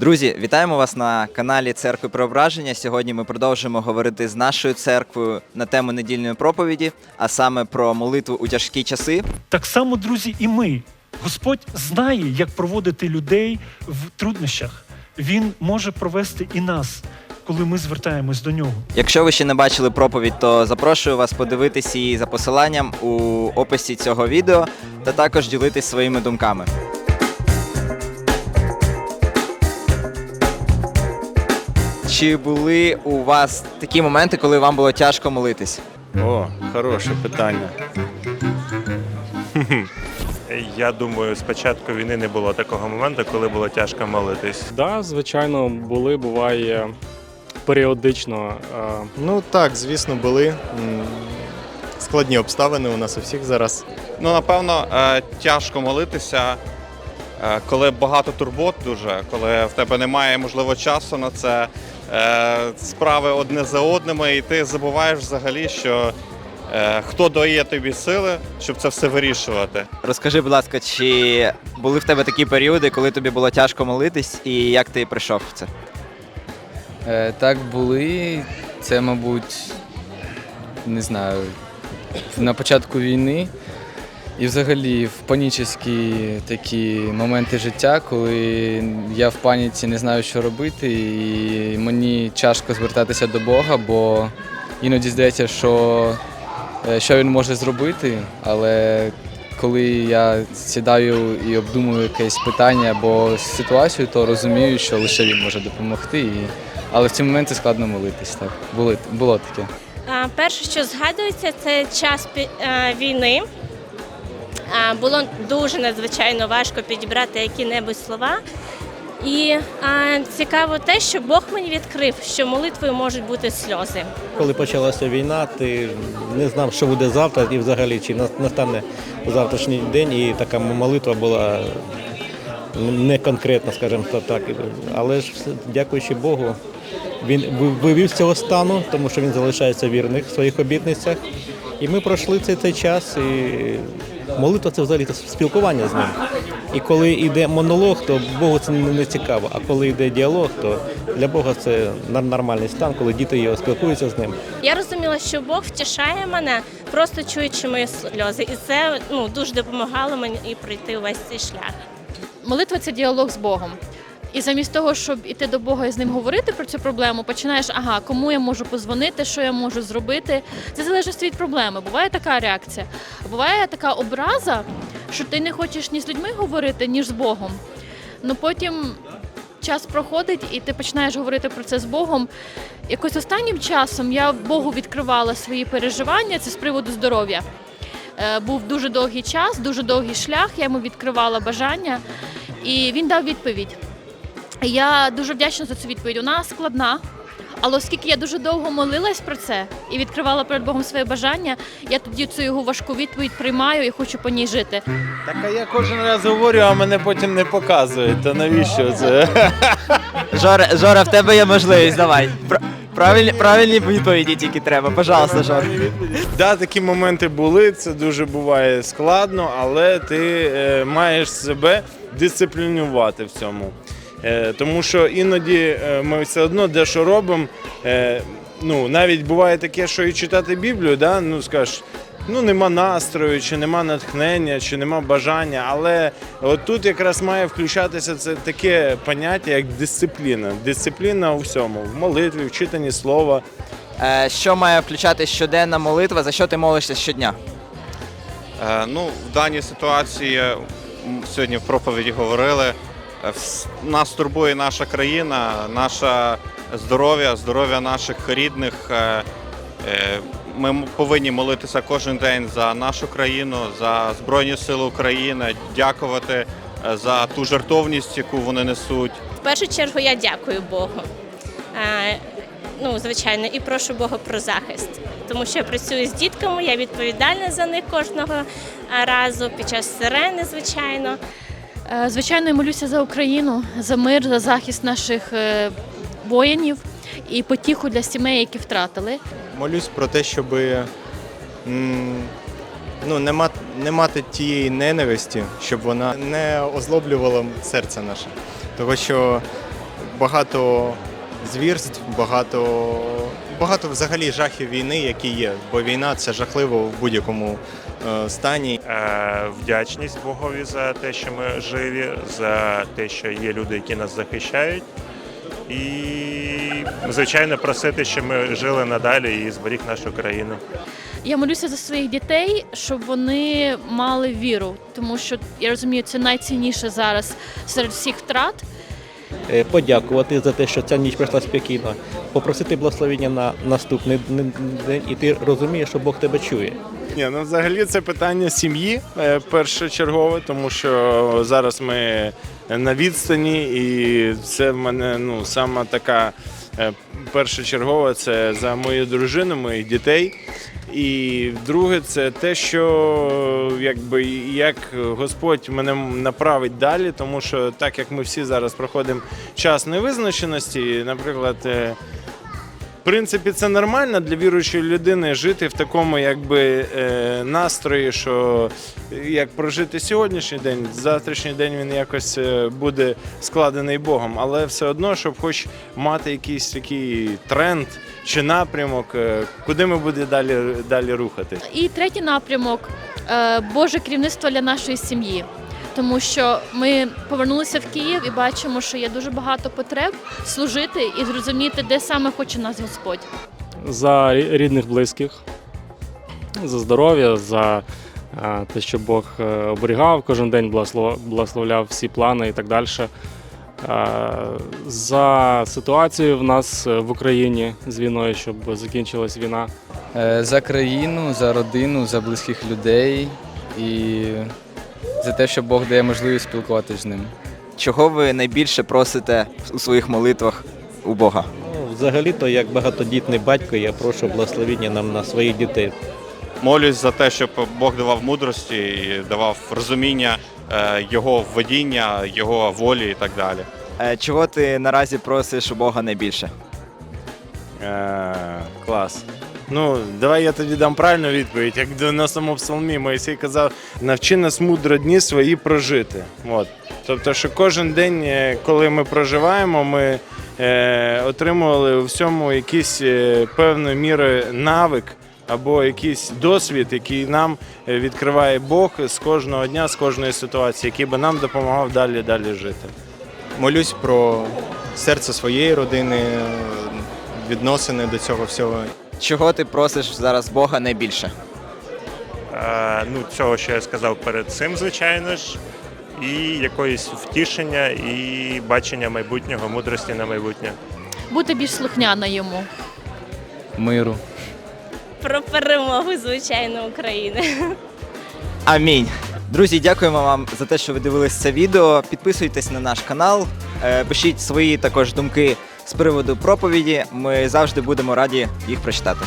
Друзі, вітаємо вас на каналі Церкви Преображення. Сьогодні ми продовжуємо говорити з нашою церквою на тему недільної проповіді, а саме про молитву у тяжкі часи. Так само, друзі, і ми. Господь знає, як проводити людей в труднощах. Він може провести і нас, коли ми звертаємось до нього. Якщо ви ще не бачили проповідь, то запрошую вас подивитись її за посиланням у описі цього відео та також ділитись своїми думками. Чи були у вас такі моменти, коли вам було тяжко молитись? О, хороше питання. Я думаю, з початку війни не було такого моменту, коли було тяжко молитись. Да, звичайно, були, буває періодично. е, Ну так, звісно, були складні обставини у нас у всіх зараз. Ну, напевно, е, тяжко молитися, е, коли багато турбот дуже, коли в тебе немає, можливо, часу на це, справи одне за одними, і ти забуваєш взагалі, що е, хто дає тобі сили, щоб це все вирішувати. Розкажи, будь ласка, чи були в тебе такі періоди, коли тобі було тяжко молитись, і як ти прийшов в це? Е, так були. Це, мабуть, не знаю, на початку війни. І взагалі в панічні такі моменти життя, коли я в паніці не знаю, що робити, і мені тяжко звертатися до Бога, бо іноді здається, що, е, що він може зробити, але коли я сідаю і обдумую якесь питання або ситуацію, то розумію, що лише він може допомогти. І... Але в ці моменти складно молитись. Так було, було таке. Перше, що згадується, це час е, війни. Було дуже надзвичайно важко підібрати які-небудь слова. І а, цікаво те, що Бог мені відкрив, що молитвою можуть бути сльози. Коли почалася війна, ти не знав, що буде завтра, і взагалі чи настане завтрашній день, і така молитва була не конкретна, скажімо так. Але ж дякуючи Богу, він вивів з цього стану, тому що він залишається вірних в своїх обітницях. І ми пройшли цей, цей час. І молитва це взагалі спілкування з ним. І коли йде монолог, то Богу це не не цікаво. А коли йде діалог, то для Бога це нормальний стан, коли діти його спілкуються з ним. Я розуміла, що Бог втішає мене, просто чуючи мої сльози. І це ну, дуже допомагало мені і пройти увесь цей шлях. Молитва це діалог з Богом. І замість того, щоб іти до Бога і з ним говорити про цю проблему, починаєш, ага, кому я можу позвонити, що я можу зробити. Це залежить від проблеми. Буває така реакція. Буває така образа, що ти не хочеш ні з людьми говорити, ні з Богом. Ну потім час проходить, і ти починаєш говорити про це з Богом. Якось останнім часом я Богу відкривала свої переживання, це з приводу здоров'я. Е, Був дуже довгий час, дуже довгий шлях. Я йому відкривала бажання, і він дав відповідь. Я дуже вдячна за цю відповідь. Вона складна. Але оскільки я дуже довго молилась про це і відкривала перед Богом своє бажання, я тоді цю його важку відповідь приймаю і хочу по ній жити. Так а я кожен раз говорю, а мене потім не показують. То навіщо це? Жора, Жора, в тебе є можливість, давай. Правильні, правильні відповіді тільки треба. Пожалуйста, Жора. Да, такі моменти були, це дуже буває складно, але ти е, маєш себе дисциплінувати в цьому. Е, тому що іноді е, ми все одно дещо робимо. Е, ну, навіть буває таке, що і читати Біблію, да, ну скажеш, ну нема настрою, чи нема натхнення, чи нема бажання. Але от тут якраз має включатися це таке поняття, як дисципліна. Дисципліна у всьому, в молитві, в читанні слова. Е, що має включати щоденна молитва? За що ти молишся щодня? Е, Ну, в даній ситуації сьогодні в проповіді говорили. Е, Нас турбує наша країна, наше здоров'я, здоров'я наших рідних. Е, е, Ми повинні молитися кожен день за нашу країну, за Збройні Сили України, дякувати за ту жертовність, яку вони несуть. В першу чергу я дякую Богу. Ну, звичайно, і прошу Бога про захист, тому що я працюю з дітками, я відповідальна за них кожного разу під час сирени, звичайно. Е, Звичайно, я молюся за Україну, за мир, за захист наших е, воїнів і потіху для сімей, які втратили. Молюсь про те, щоб ну, не, мати, не мати тієї ненависті, щоб вона не озлоблювала серце наше. Тому що багато звірств, багато, багато взагалі жахів війни, які є. Бо війна це жахливо в будь-якому е, стані. Е, Вдячність Богові за те, що ми живі, за те, що є люди, які нас захищають. І, звичайно, просити, щоб ми жили надалі і зберіг нашу країну. Я молюся за своїх дітей, щоб вони мали віру, тому що я розумію, це найцінніше зараз серед всіх втрат. Е, Подякувати за те, що ця ніч пройшла спокійно, попросити благословення на наступний день, і ти розумієш, що Бог тебе чує. Ні, ну взагалі це питання сім'ї е, першочергове, тому що зараз ми на відстані, і це в мене ну сама така е, першочергова це за мою дружину, моїх дітей. І друге, це те, що якби як Господь мене направить далі, тому що так як ми всі зараз проходимо час невизначеності, наприклад. Принципі, це нормально для віруючої людини жити в такому якби е, настрої, що як прожити сьогоднішній день, завтрашній день він якось е, буде складений Богом, але все одно, щоб хоч мати якийсь такий тренд чи напрямок, е, куди ми будемо далі, далі рухати. І третій напрямок Боже керівництво для нашої сім'ї. Тому що ми повернулися в Київ і бачимо, що є дуже багато потреб служити і зрозуміти, де саме хоче нас Господь. За рідних близьких, за здоров'я, за е, те, що Бог е, оберігав кожен день, благословляв всі плани і так далі. За ситуацію в нас е, в Україні з війною, щоб закінчилась війна. Е, За країну, за родину, за близьких людей і за те, що Бог дає можливість спілкуватися з ним. Чого ви найбільше просите у своїх молитвах у Бога? Ну, взагалі-то, як багатодітний батько, я прошу благословення нам на своїх дітей. Молюсь за те, щоб Бог давав мудрості і давав розуміння е, його введіння, його волі і так далі. Е, Чого ти наразі просиш у Бога найбільше? Е, клас. Ну, давай я тоді дам правильну відповідь. Як в 90-му псалмі Моїсей казав, навчи нас мудро дні свої прожити. От. Тобто, що кожен день, е, коли ми проживаємо, ми е, отримували у всьому якийсь е, певною мірою навик або якийсь досвід, який нам е, відкриває Бог з кожного дня, з кожної ситуації, який би нам допомагав далі далі жити. Молюсь про серце своєї родини, відносини до цього всього. Чого ти просиш зараз Бога найбільше? Е, Ну, цього, що я сказав перед цим, звичайно ж, і якоїсь втішення, і бачення майбутнього, мудрості на майбутнє. Бути більш слухняна йому. Миру. Про перемогу, звичайно, України. Амінь. Друзі, дякуємо вам за те, що ви дивились це відео. Підписуйтесь на наш канал, е, пишіть свої також думки з приводу проповіді. Ми завжди будемо раді їх прочитати.